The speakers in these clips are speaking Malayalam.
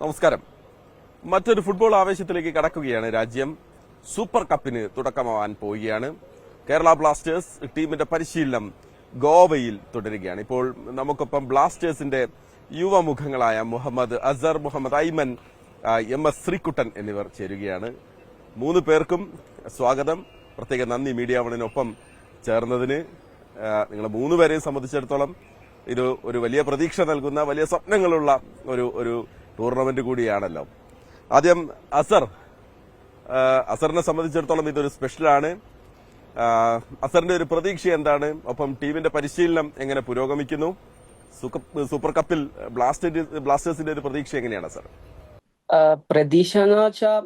നമസ്കാരം. മറ്റൊരു ഫുട്ബോൾ ആവേശത്തിലേക്ക് കടക്കുകയാണ് രാജ്യം. സൂപ്പർ കപ്പിന് തുടക്കമാവാൻ പോവുകയാണ്. കേരള ബ്ലാസ്റ്റേഴ്സ് ടീമിന്റെ പരിശീലനം ഗോവയിൽ തുടരുകയാണ്. ഇപ്പോൾ നമുക്കൊപ്പം ബ്ലാസ്റ്റേഴ്സിന്റെ യുവമുഖങ്ങളായ മുഹമ്മദ് അസർ മുഹമ്മദ് ഐമൻ എം എസ് ശ്രീകുട്ടൻ എന്നിവർ ചേരുകയാണ്. മൂന്ന് പേർക്കും സ്വാഗതം. പ്രത്യേക നന്ദി മീഡിയ വണിനൊപ്പം ചേർന്നതിന്. നിങ്ങൾ മൂന്ന് പേരെയും സംബന്ധിച്ചിടത്തോളം ഇത് ഒരു വലിയ പ്രതീക്ഷ നൽകുന്ന വലിയ സ്വപ്നങ്ങളുള്ള ഒരു ഒരു ടൂർണമെന്റ് കൂടിയാണല്ലോ. ആദ്യം അസർ അസറിനെ സംബന്ധിച്ചിടത്തോളം ഇതൊരു സ്പെഷ്യലാണ്. അസറിന്റെ ഒരു പ്രതീക്ഷ എന്താണ്? ഒപ്പം ടീമിന്റെ പരിശീലനം എങ്ങനെ പുരോഗമിക്കുന്നു? സൂപ്പർ കപ്പിൽ ബ്ലാസ്റ്റേഴ്സ് ബ്ലാസ്റ്റേഴ്സിന്റെ ഒരു പ്രതീക്ഷ എങ്ങനെയാണ് സർ പ്രതീക്ഷ എന്ന് വെച്ചാൽ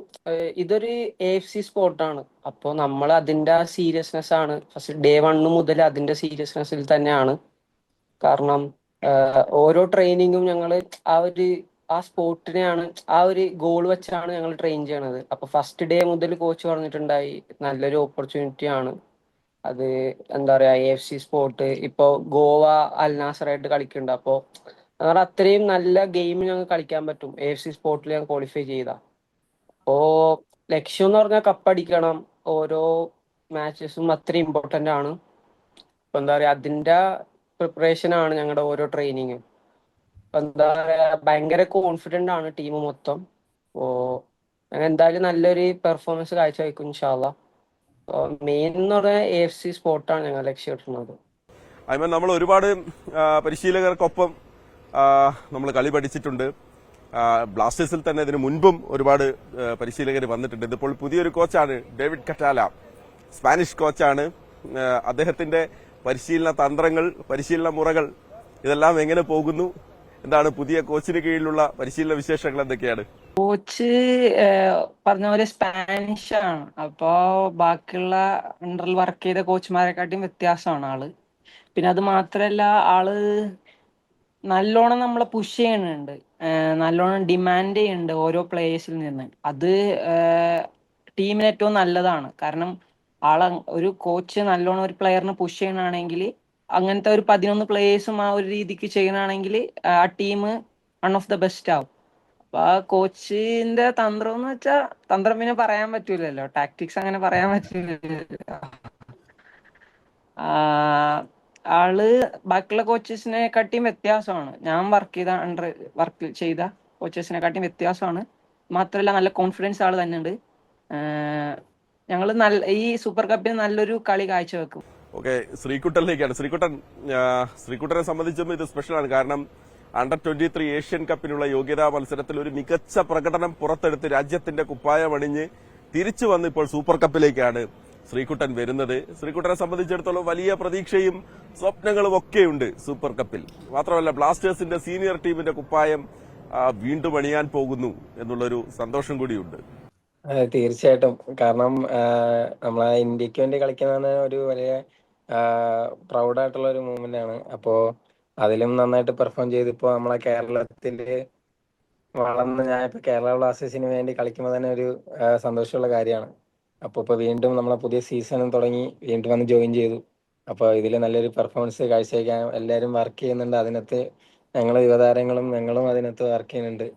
ഇതൊരു എ എഫ് സി സ്പോർട്ടാണ് അപ്പോൾ നമ്മൾ അതിന്റെ സീരിയസ്നെസ് ആണ്. ഫസ്റ്റ് ഡേ വണ്ണ് മുതൽ അതിന്റെ സീരിയസ്നെസ്സിൽ തന്നെയാണ്. കാരണം ഓരോ ട്രെയിനിങ്ങും ഞങ്ങൾ ആ ഒരു ആ സ്പോർട്ടിനെയാണ് ആ ഒരു ഗോൾ വെച്ചാണ് ഞങ്ങൾ ട്രെയിൻ ചെയ്യണത്. അപ്പൊ ഫസ്റ്റ് ഡേ മുതൽ കോച്ച് പറഞ്ഞിട്ടുണ്ടായി നല്ലൊരു ഓപ്പർച്യൂണിറ്റി ആണ്. അത് എന്താ പറയാ എ എഫ് സി സ്പോർട്ട് ഇപ്പോ ഗോവ അൽനാസറായിട്ട് കളിക്കുന്നുണ്ട് അപ്പോ അത്രയും നല്ല ഗെയിം ഞങ്ങൾക്ക് കളിക്കാൻ പറ്റും. എ എഫ് സി സ്പോർട്ടിൽ ഞാൻ ക്വാളിഫൈ ചെയ്ത. അപ്പോ ലക്ഷ്യം എന്ന് പറഞ്ഞാൽ കപ്പടിക്കണം ഓരോ മാച്ചസും അത്രയും ഇമ്പോർട്ടന്റ് ആണ്. ഇപ്പൊ എന്താ പറയാ അതിന്റെ പ്രിപ്പറേഷൻ ആണ് ഞങ്ങളുടെ ഓരോ ട്രെയിനിങ്ങും എന്താ പറയാ ഭയങ്കര കോൺഫിഡന്റ് ആണ് ടീം മൊത്തം. അപ്പോ എന്തായാലും നല്ലൊരു പെർഫോമൻസ് കാഴ്ചവെക്കും ഇൻഷാല്ല മെയിൻ എന്ന് പറഞ്ഞാൽ എ എഫ് സി സ്പോർട്ടാണ് ഞങ്ങൾ ലക്ഷ്യമിട്ടുന്നത് അതിന് നമ്മൾ ഒരുപാട് പരിശീലകർക്കൊപ്പം നമ്മൾ കളി പഠിച്ചിട്ടുണ്ട്. ബ്ലാസ്റ്റേഴ്സിൽ തന്നെ ഇതിനു മുൻപും ഒരുപാട് പരിശീലകർ വന്നിട്ടുണ്ട്. ഇതിപ്പോൾ പുതിയൊരു കോച്ചാണ് ഡേവിഡ് കറ്റാല സ്പാനിഷ് കോച്ചാണ് അദ്ദേഹത്തിന്റെ പരിശീലന തന്ത്രങ്ങൾ പരിശീലന മുറകൾ ഇതെല്ലാം എങ്ങനെ പോകുന്നു? എന്താണ് പുതിയ കോച്ചിന് കീഴിലുള്ള പരിശീലന വിശേഷങ്ങൾ എന്തൊക്കെയാണ്? കോച്ച് പറഞ്ഞ പോലെ സ്പാനിഷ് ആണ് അപ്പോ ബാക്കിയുള്ള അണ്ടറിൽ വർക്ക് ചെയ്ത കോച്ചുമാരെക്കാട്ടിയും വ്യത്യാസമാണ് ആൾ. പിന്നെ അത് മാത്രല്ല ആൾ നല്ലോണം നമ്മളെ പുഷ് ചെയ്യുന്നുണ്ട്. നല്ലോണം ഡിമാൻഡ് ചെയ്യുന്നുണ്ട് ഓരോ പ്ലേയേഴ്സിൽ നിന്ന്. അത് ടീമിന് ഏറ്റവും നല്ലതാണ്. കാരണം ആൾ ഒരു കോച്ച് നല്ലോണം ഒരു പ്ലെയറിനെ പുഷ് ചെയ്യണമെങ്കിൽ അങ്ങനത്തെ ഒരു പതിനൊന്ന് പ്ലേയേഴ്സും ആ ഒരു രീതിക്ക് ചെയ്യണമെങ്കിൽ ആ team one of the best ആവും. അപ്പൊ ആ കോച്ചിന്റെ തന്ത്രം എന്ന് വെച്ചാൽ തന്ത്രം പിന്നെ പറയാൻ പറ്റൂലല്ലോ. ടാക്ടിക്സ് അങ്ങനെ പറയാൻ പറ്റൂലല്ലോ. ആൾ ബാക്കിയുള്ള കോച്ചസിനെ കാട്ടിയും വ്യത്യാസമാണ്. ഞാൻ വർക്ക് ചെയ്ത അണ്ടർ വർക്ക് ചെയ്ത കോച്ചസിനെ കാട്ടിയും വ്യത്യാസമാണ്. മാത്രമല്ല നല്ല കോൺഫിഡൻസ് ആൾ തന്നെ ഉണ്ട് ഞങ്ങൾ നല്ല ഈ സൂപ്പർ കപ്പിന് നല്ലൊരു കളി കാഴ്ചവെക്കും. ഓക്കെ ശ്രീകുട്ടനിലേക്കാണ്. ശ്രീകുട്ടൻ ശ്രീകുട്ടനെ സംബന്ധിച്ചും ഇത് സ്പെഷ്യലാണ് കാരണം അണ്ടർ ട്വന്റി ത്രീ ഏഷ്യൻ കപ്പിനുള്ള യോഗ്യതാ മത്സരത്തിൽ ഒരു മികച്ച പ്രകടനം പുറത്തെടുത്ത് രാജ്യത്തിന്റെ കുപ്പായം അണിഞ്ഞ് തിരിച്ചു വന്ന് ഇപ്പോൾ സൂപ്പർ കപ്പിലേക്കാണ് ശ്രീകുട്ടൻ വരുന്നത്. ശ്രീകുട്ടനെ സംബന്ധിച്ചിടത്തോളം വലിയ പ്രതീക്ഷയും സ്വപ്നങ്ങളും ഒക്കെയുണ്ട് സൂപ്പർ കപ്പിൽ മാത്രമല്ല ബ്ലാസ്റ്റേഴ്സിന്റെ സീനിയർ ടീമിന്റെ കുപ്പായം വീണ്ടും അണിയാൻ പോകുന്നു എന്നുള്ളൊരു സന്തോഷം കൂടിയുണ്ട്. തീർച്ചയായിട്ടും. കാരണം നമ്മളെ ഇന്ത്യയ്ക്ക് വേണ്ടി കളിക്കുന്ന ഒരു വലിയ പ്രൗഡ് ആയിട്ടുള്ള ഒരു മൂവ്മെന്റ് ആണ്. അപ്പോ അതിലും നന്നായിട്ട് പെർഫോം ചെയ്ത് ഇപ്പോ നമ്മളെ കേരളത്തിൽ വളർന്ന് ഞാൻ ഇപ്പൊ കേരള ബ്ലാസ്റ്റേഴ്സിന് വേണ്ടി കളിക്കുമ്പോൾ തന്നെ ഒരു സന്തോഷമുള്ള കാര്യമാണ്. അപ്പൊ ഇപ്പൊ വീണ്ടും നമ്മളെ പുതിയ സീസൺ തുടങ്ങി വീണ്ടും വന്ന് ജോയിൻ ചെയ്തു. അപ്പൊ ഇതിൽ നല്ലൊരു പെർഫോമൻസ് കാഴ്ചവെക്കാൻ എല്ലാവരും വർക്ക് ചെയ്യുന്നുണ്ട്. അതിനകത്ത് ഞങ്ങൾ യുവതാരങ്ങളും ഞങ്ങളും അതിനകത്ത് വർക്ക് ചെയ്യുന്നുണ്ട്.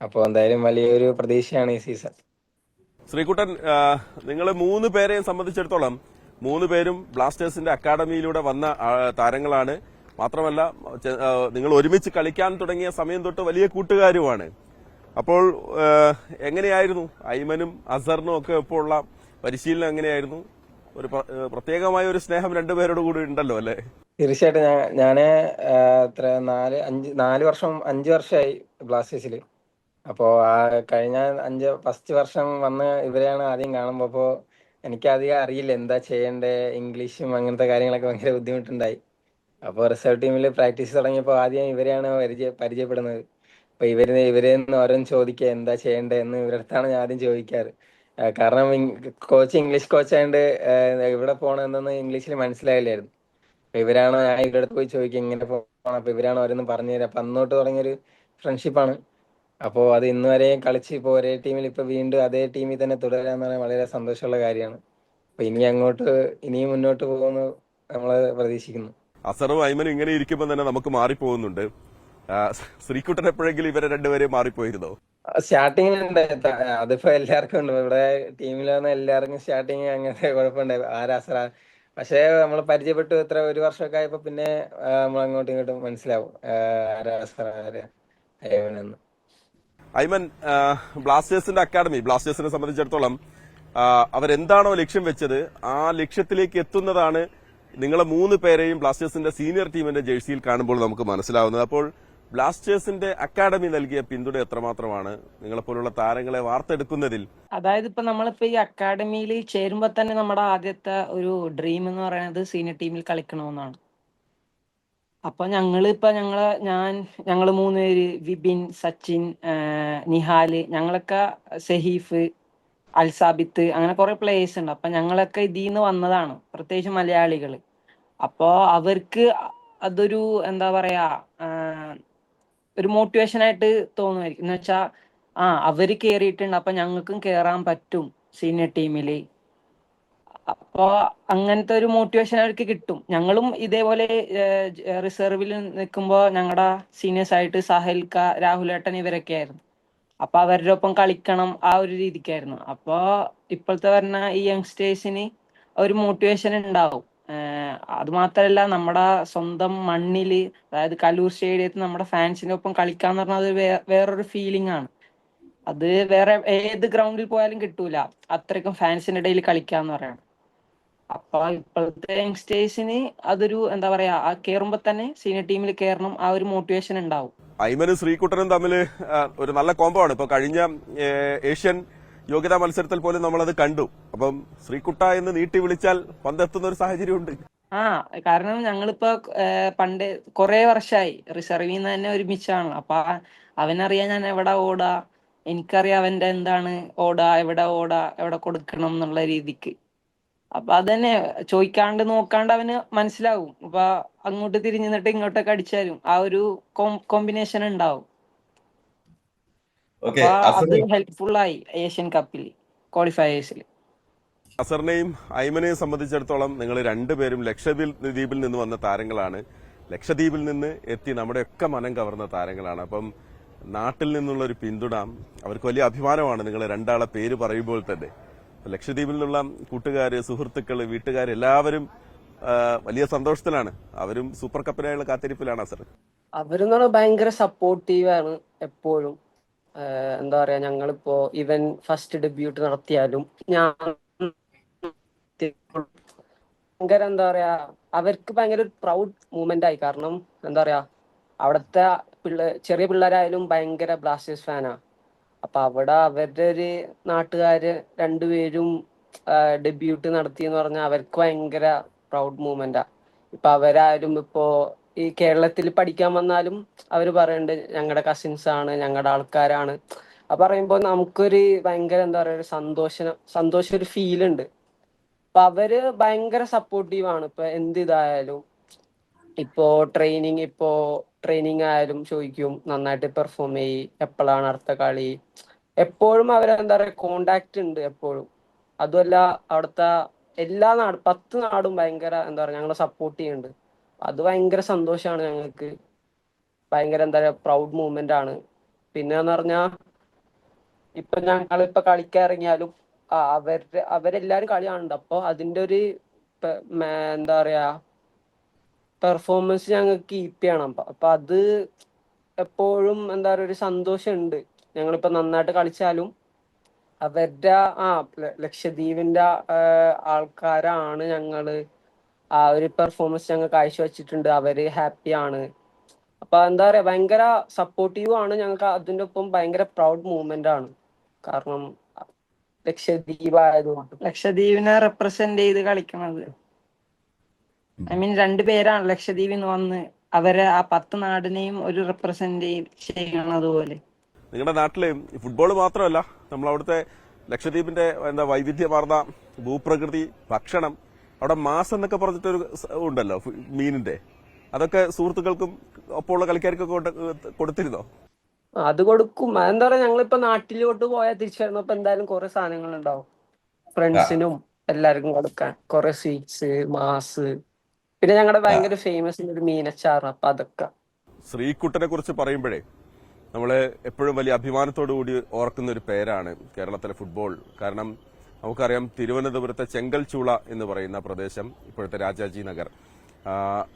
അപ്പോൾ എന്തായാലും വലിയൊരു പ്രതീക്ഷയാണ് ഈ സീസൺ ശ്രീകുട്ടൻ നിങ്ങൾ മൂന്ന് പേരെയും സംബന്ധിച്ചിടത്തോളം മൂന്ന് പേരും ബ്ലാസ്റ്റേഴ്സിന്റെ അക്കാഡമിയിലൂടെ വന്ന താരങ്ങളാണ്. മാത്രമല്ല നിങ്ങൾ ഒരുമിച്ച് കളിക്കാൻ തുടങ്ങിയ സമയം തൊട്ട് വലിയ കൂട്ടുകാരുമാണ്. അപ്പോൾ എങ്ങനെയായിരുന്നു? ഐമനും അസറിനും ഒക്കെ ഇപ്പോൾ ഉള്ള പരിശീലനം എങ്ങനെയായിരുന്നു? ഒരു പ്ര- പ്രത്യേകമായ ഒരു സ്നേഹം രണ്ടുപേരോട് കൂടി ഉണ്ടല്ലോ അല്ലെ? തീർച്ചയായിട്ടും ഞാൻ ഞാൻ എത്ര നാല് അഞ്ച് നാല് വർഷം അഞ്ച് വർഷമായി ബ്ലാസ്റ്റേഴ്സിൽ അപ്പോൾ ആ കഴിഞ്ഞ അഞ്ച് ഫസ്റ്റ് വർഷം വന്ന് ഇവരെയാണ് ആദ്യം കാണുമ്പോൾ അപ്പോൾ എനിക്ക് അധികം അറിയില്ല എന്താ ചെയ്യേണ്ടേ. ഇംഗ്ലീഷും അങ്ങനത്തെ കാര്യങ്ങളൊക്കെ ഭയങ്കര ബുദ്ധിമുട്ടുണ്ടായി. അപ്പോൾ റിസർവ് ടീമിൽ പ്രാക്ടീസ് തുടങ്ങിയപ്പോൾ ആദ്യം ഇവരെയാണ് പരിചയ പരിചയപ്പെടുന്നത്. അപ്പോൾ ഇവർ ഇവരെ ഓരോന്ന് ചോദിക്കുക എന്താ ചെയ്യേണ്ടേ എന്ന് ഇവരുടെ അടുത്താണ് ഞാൻ ആദ്യം ചോദിക്കാറ്. കാരണം കോച്ച് ഇംഗ്ലീഷ് കോച്ചായതുകൊണ്ട് ഇവിടെ പോകണം എന്തെന്ന് ഇംഗ്ലീഷിൽ മനസ്സിലായില്ലായിരുന്നു. അപ്പൊ ഇവരാണ് ഞാൻ ഇവരുടെ അടുത്ത് പോയി ചോദിക്കുക ഇങ്ങനെ പോകണം അപ്പൊ ഇവരാണ് ഓരോന്ന് പറഞ്ഞു തരാം. അപ്പൊ അന്നോട്ട് തുടങ്ങിയൊരു ഫ്രണ്ട്ഷിപ്പാണ് അപ്പോൾ അത് ഇന്ന് വരെയും കളിച്ച് ഇപ്പോൾ ഒരേ ടീമിൽ ഇപ്പൊ വീണ്ടും അതേ ടീമിൽ തന്നെ തുടരാന്ന് പറഞ്ഞാൽ വളരെ സന്തോഷമുള്ള കാര്യമാണ്. അപ്പൊ ഇനി അങ്ങോട്ട് ഇനിയും മുന്നോട്ട് പോകുമെന്ന് നമ്മൾ പ്രതീക്ഷിക്കുന്നു. അസറും ഐമനും ഇങ്ങനെ ഇരിക്കുമ്പോൾ തന്നെ നമുക്ക് മാറിപ്പോകുന്നുണ്ട്. ശ്രീകുട്ടൻ എപ്പോഴെങ്കിലും ഇവരെ രണ്ടുപേരെയും മാറിപ്പോയിരുന്നോ? സ്റ്റാർട്ടിങ്ങിൽ ഉണ്ട് അതിപ്പോ എല്ലാവർക്കും ഉണ്ട്. ഇവിടെ ടീമിൽ വന്ന എല്ലാവർക്കും സ്റ്റാർട്ടിങ് അങ്ങനത്തെ കുഴപ്പമുണ്ട് ആരാസറ പക്ഷേ നമ്മൾ പരിചയപ്പെട്ടു ഇത്ര ഒരു വർഷമൊക്കെ ആയപ്പോ പിന്നെ നമ്മൾ അങ്ങോട്ടും ഇങ്ങോട്ടും മനസ്സിലാവും. ആരാസറ ആര് അയ്യവനെന്ന് ഐമൻ ബ്ലാസ്റ്റേഴ്സിന്റെ അക്കാഡമി ബ്ലാസ്റ്റേഴ്സിനെ സംബന്ധിച്ചിടത്തോളം അവരെന്താണോ ലക്ഷ്യം വെച്ചത് ആ ലക്ഷ്യത്തിലേക്ക് എത്തുന്നതാണ് നിങ്ങളെ മൂന്ന് പേരെയും ബ്ലാസ്റ്റേഴ്സിന്റെ സീനിയർ ടീമിന്റെ ജേഴ്സിയിൽ കാണുമ്പോൾ നമുക്ക് മനസ്സിലാവുന്നത്. അപ്പോൾ ബ്ലാസ്റ്റേഴ്സിന്റെ അക്കാഡമി നൽകിയ പിന്തുണ എത്രമാത്രമാണ്? നിങ്ങളെ പോലുള്ള താരങ്ങളെ വാർത്തെടുക്കുന്നതിൽ. അതായത് ഇപ്പൊ നമ്മളിപ്പോ ഈ അക്കാഡമിയിൽ ചേരുമ്പോൾ തന്നെ നമ്മുടെ ആദ്യത്തെ ഒരു ഡ്രീം എന്ന് പറയുന്നത് സീനിയർ ടീമിൽ കളിക്കണമെന്നാണ്. അപ്പൊ ഞങ്ങൾ ഇപ്പൊ ഞങ്ങൾ ഞാൻ ഞങ്ങൾ മൂന്നുപേര് വിപിൻ സച്ചിൻ നിഹാൽ ഞങ്ങളൊക്കെ സഹീഫ് അൽസാബിത്ത് അങ്ങനെ കുറെ പ്ലേയേഴ്സ് ഉണ്ട് അപ്പൊ ഞങ്ങളൊക്കെ ഇതിൽ നിന്ന് വന്നതാണ് പ്രത്യേകിച്ച് മലയാളികൾ അപ്പോ അവർക്ക് അതൊരു എന്താ പറയാ ഒരു മോട്ടിവേഷൻ ആയിട്ട് തോന്നുമായിരിക്കും എന്ന് വെച്ചാ ആ അവർ കേറിയിട്ടുണ്ട്. അപ്പൊ ഞങ്ങൾക്കും കേറാൻ പറ്റും സീനിയർ ടീമിൽ അപ്പൊ അങ്ങനത്തെ ഒരു മോട്ടിവേഷൻ അവർക്ക് കിട്ടും. ഞങ്ങളും ഇതേപോലെ റിസർവിൽ നിൽക്കുമ്പോൾ ഞങ്ങളുടെ സീനിയേഴ്സ് ആയിട്ട് സഹൽക്ക രാഹുലേട്ടൻ ഇവരൊക്കെ ആയിരുന്നു. അപ്പൊ അവരുടെ ഒപ്പം കളിക്കണം ആ ഒരു രീതിക്കായിരുന്നു. അപ്പൊ ഇപ്പോഴത്തെ പറഞ്ഞ ഈ യങ്സ്റ്റേഴ്സിന് ഒരു മോട്ടിവേഷൻ ഉണ്ടാവും. അത് മാത്രല്ല നമ്മുടെ സ്വന്തം മണ്ണിൽ അതായത് കലൂർ സ്റ്റേഡിയത്തിൽ നമ്മുടെ ഫാൻസിന്റെ ഒപ്പം കളിക്കാന്ന് പറഞ്ഞാൽ അത് വേറൊരു ഫീലിംഗ് ആണ്. അത് വേറെ ഏത് ഗ്രൗണ്ടിൽ പോയാലും കിട്ടൂല. അത്രയ്ക്കും ഫാൻസിന്റെ ഇടയിൽ കളിക്കാന്ന് പറയണം. അപ്പൊ ഇപ്പോഴത്തെ യങ്സ്റ്റേഴ്സിന് അതൊരു എന്താ പറയാ ആ കേറുമ്പോ തന്നെ സീനിയർ ടീമിൽ കേറണം ആ ഒരു മോട്ടിവേഷൻ ഉണ്ടാവും. ഐമനും ശ്രീകുട്ടനും തമ്മിൽ ഒരു നല്ല കോംബോ ആണ്. ഇപ്പൊ കഴിഞ്ഞ ഏഷ്യൻ യോഗ്യതാ മത്സരത്തിൽ പോലും നമ്മളത് കണ്ടു. അപ്പം ശ്രീകുട്ട എന്ന് നീട്ടി വിളിച്ചാൽ പന്തെത്തുന്ന ഒരു സാഹചര്യമുണ്ട്. ആ കാരണം ഞങ്ങളിപ്പോ പണ്ട് കുറെ വർഷമായി റിസർവിൽ നിന്ന് തന്നെ ഒരുമിച്ചാണ്. അപ്പൊ അവനറിയാൻ അവനറിയാം ഞാൻ എവിടെ ഓടാ? എനിക്കറിയാം അവന്റെ എന്താണ് ഓടാ എവിടെ ഓടാ എവിടെ കൊടുക്കണം എന്നുള്ള രീതിക്ക്. അപ്പൊ അതന്നെ ചോദിക്കാണ്ട് നോക്കാണ്ട് അവന് മനസ്സിലാവും. അപ്പൊ അങ്ങോട്ട് തിരിഞ്ഞു നിന്നിട്ട് ഇങ്ങോട്ടൊക്കെ അടിച്ചാലും ആ ഒരു കോമ്പിനേഷൻ ഉണ്ടാവും. അത് ഹെൽപ്ഫുൾ ആയി ഏഷ്യൻ കപ്പിൽ ക്വാളിഫയേഴ്സിൽ അസറിനെയും ഐമനെയും സംബന്ധിച്ചിടത്തോളം നിങ്ങൾ രണ്ടുപേരും ലക്ഷദ്വീപിൽ ദ്വീപിൽ നിന്ന് വന്ന താരങ്ങളാണ്. ലക്ഷദ്വീപിൽ നിന്ന് എത്തി നമ്മുടെയൊക്കെ മനം കവർന്ന താരങ്ങളാണ്. അപ്പം നാട്ടിൽ നിന്നുള്ള ഒരു പിന്തുണ അവർക്ക് വലിയ അഭിമാനമാണ് നിങ്ങൾ രണ്ടാളെ പേര് പറയുമ്പോൾ തന്നെ. ലക്ഷദ്വീപിൽ നിന്നുള്ള കൂട്ടുകാർ സുഹൃത്തുക്കൾ വീട്ടുകാർ എല്ലാവരും വലിയ സന്തോഷത്തിലാണ്. അവരും സൂപ്പർ കപ്പിനായുള്ള കാത്തിരിപ്പിലാണ് സർ അവരെന്ന് പറഞ്ഞാൽ ഭയങ്കര സപ്പോർട്ടീവാണ് എപ്പോഴും. എന്താ പറയാ ഞങ്ങളിപ്പോ ഇവൻ ഫസ്റ്റ് ഡെബ്യൂട്ട് നടത്തിയാലും ഞാൻ ഭയങ്കര എന്താ പറയാ അവർക്ക് ഭയങ്കര ഒരു പ്രൗഡ് മൂമെന്റ് ആയി. കാരണം എന്താ പറയാ അവിടുത്തെ പിള്ളേ ചെറിയ പിള്ളേരായാലും ഭയങ്കര ബ്ലാസ്റ്റേഴ്സ് ഫാനാ. അപ്പൊ അവിടെ അവരുടെ ഒരു നാട്ടുകാര് രണ്ടുപേരും ഡെബ്യൂട്ട് നടത്തി എന്ന് പറഞ്ഞാൽ അവർക്ക് ഭയങ്കര പ്രൗഡ് മൂമെന്റാ ഇപ്പൊ അവരാരും ഇപ്പോ ഈ കേരളത്തിൽ പഠിക്കാൻ വന്നാലും അവർ പറയുന്നുണ്ട് ഞങ്ങളുടെ കസിൻസ് ആണ് ഞങ്ങളുടെ ആൾക്കാരാണ്. അപ്പൊ പറയുമ്പോൾ നമുക്കൊരു ഭയങ്കര എന്താ പറയുക ഒരു സന്തോഷം സന്തോഷം ഒരു ഫീൽ ഉണ്ട് അപ്പൊ അവർ ഭയങ്കര സപ്പോർട്ടീവ് ആണ്. ഇപ്പൊ എന്ത് ഇതായാലും. ഇപ്പോ ട്രെയിനിങ് ഇപ്പോ ട്രെയിനിങ് ആയാലും ചോദിക്കും നന്നായിട്ട് പെർഫോം ചെയ്യി എപ്പോഴാണ് അടുത്ത കളി? എപ്പോഴും അവരെന്താ പറയുക പറയാ കോണ്ടാക്ട് ഉണ്ട് എപ്പോഴും. അതുമല്ല അവിടുത്തെ എല്ലാ നാട് പത്ത് നാടും ഭയങ്കര എന്താ പറയാ ഞങ്ങളെ സപ്പോർട്ട് ചെയ്യുന്നുണ്ട്. അത് ഭയങ്കര സന്തോഷമാണ് ഞങ്ങൾക്ക്. ഭയങ്കര എന്താ പറയാ പ്രൗഡ് മൂവ്മെന്റ് ആണ്. പിന്നെ എന്ന് പറഞ്ഞാ ഇപ്പൊ ഞങ്ങളിപ്പോ കളിക്കാൻ ഇറങ്ങിയാലും അവരുടെ അവരെല്ലാരും കളി കാണുന്നുണ്ട്. അപ്പൊ അതിന്റെ ഒരു എന്താ പറയാ പെർഫോമൻസ് ഞങ്ങൾക്ക് കീപ്പ് ചെയ്യണം അപ്പൊ അത് എപ്പോഴും എന്താ പറയുക ഒരു സന്തോഷമുണ്ട്. ഞങ്ങളിപ്പോ നന്നായിട്ട് കളിച്ചാലും അവരുടെ ആ ലക്ഷദ്വീപിന്റെ ആൾക്കാരാണ് ഞങ്ങൾ ആ ഒരു പെർഫോമൻസ് ഞങ്ങൾ കാഴ്ചവെച്ചിട്ടുണ്ട്. അവർ ഹാപ്പിയാണ് അപ്പൊ എന്താ പറയാ ഭയങ്കര സപ്പോർട്ടീവ് ആണ്. ഞങ്ങൾക്ക് അതിന്റെ ഒപ്പം ഭയങ്കര പ്രൗഡ് മൂവ്മെന്റ് ആണ്. കാരണം ലക്ഷദ്വീപ് ആയതുകൊണ്ട് ലക്ഷദ്വീപിനെ റെപ്രസെന്റ് ചെയ്ത് കളിക്കണത്. ഐ മീൻ രണ്ടു പേരാണ് ലക്ഷദ്വീപിൽ നിന്ന് വന്ന് അവരെ ആ പത്ത് നാടിനെയും ഒരു റെപ്രസെന്റ് ചെയ്യണത് പോലെ. നിങ്ങളുടെ നാട്ടിൽ ഫുട്ബോൾ മാത്രമല്ല നമ്മൾ അവിടുത്തെ ലക്ഷദ്വീപിന്റെ എന്താ വൈവിധ്യമാർന്ന ഭൂപ്രകൃതി ഭക്ഷണം അവിടെ മാസം എന്നൊക്കെ പറഞ്ഞിട്ടൊരു ഉണ്ടല്ലോ മീനിന്റെ. അതൊക്കെ സുഹൃത്തുക്കൾക്കും ഒപ്പമുള്ള കളിക്കാർക്കൊക്കെ കൊടുത്തിരുന്നോ? അത് കൊടുക്കും. അതെന്താ പറയാ ഞങ്ങളിപ്പോ നാട്ടിലോട്ട് പോയാൽ തിരിച്ചു വരുന്നപ്പോ എന്തായാലും കുറെ സാധനങ്ങൾ ഉണ്ടാവും ഫ്രണ്ട്സിനും എല്ലാവർക്കും കൊടുക്കാൻ. കുറെ സ്വീറ്റ്സ് മാസ് പിന്നെ ഞങ്ങളുടെ ഭയങ്കര ഫേമസ് ഒരു മീനച്ചാറ് അപ്പൊ അതൊക്കെ. ശ്രീകുട്ടനെ കുറിച്ച് പറയുമ്പോഴേ നമ്മൾ എപ്പോഴും വലിയ അഭിമാനത്തോടു കൂടി ഓർക്കുന്ന ഒരു പേരാണ് കേരളത്തിലെ ഫുട്ബോൾ കാരണം നമുക്കറിയാം തിരുവനന്തപുരത്തെ ചെങ്കൽ ചൂള എന്ന് പറയുന്ന പ്രദേശം ഇപ്പോഴത്തെ രാജാജി നഗർ.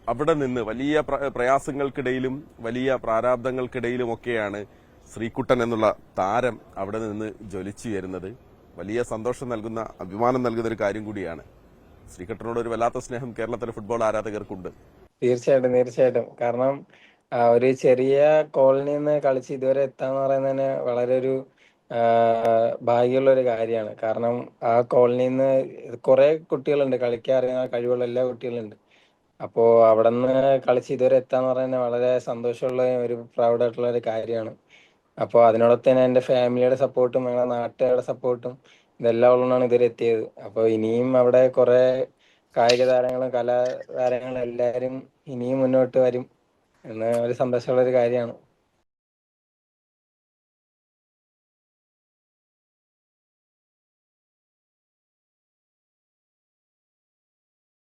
അവിടെ നിന്ന് വലിയ പ്ര- പ്രയാസങ്ങൾക്കിടയിലും വലിയ പ്രാരാബ്ദങ്ങൾക്കിടയിലും ഒക്കെയാണ് ശ്രീകുട്ടൻ എന്നുള്ള താരം അവിടെ നിന്ന് ജ്വലിച്ചു വരുന്നത്. വലിയ സന്തോഷം നൽകുന്ന അഭിമാനം നൽകുന്ന ഒരു കാര്യം കൂടിയാണ്. ശ്രീകുട്ടനോട് ഒരു വല്ലാത്ത സ്നേഹം കേരളത്തിലെ ഫുട്ബോൾ ആരാധകർക്കുണ്ട്. തീർച്ചയായിട്ടും തീർച്ചയായിട്ടും. കാരണം ഒരു ചെറിയ കോളനിയിൽ നിന്ന് കളിച്ച് ഇതുവരെ എത്താന്ന് പറയുന്നത് തന്നെ വളരെ ഒരു ഭാഗ്യമുള്ള ഒരു കാര്യമാണ്. കാരണം ആ കോളനിയിൽ നിന്ന് കുറെ കുട്ടികളുണ്ട്. കളിക്കാൻ അറിയുന്ന കഴിവുള്ള എല്ലാ കുട്ടികളുണ്ട്. അപ്പോ അവിടെ നിന്ന് കളിച്ച് ഇതുവരെ എത്താന്ന് പറയുന്നത് വളരെ സന്തോഷമുള്ള ഒരു പ്രൗഡായിട്ടുള്ള ഒരു കാര്യമാണ്. അപ്പോൾ അതിനോടൊപ്പം തന്നെ എന്റെ ഫാമിലിയുടെ സപ്പോർട്ടും ഞങ്ങളുടെ നാട്ടുകാരുടെ സപ്പോർട്ടും ഇതെല്ലാം ഉള്ളതാണ് ഇതുവരെ എത്തിയത്. അപ്പൊ ഇനിയും അവിടെ കുറെ കായിക താരങ്ങളും കലാതാരങ്ങളും എല്ലാരും ഇനിയും മുന്നോട്ട് വരും എന്ന ഒരു സന്തോഷമുള്ള ഒരു കാര്യമാണ്.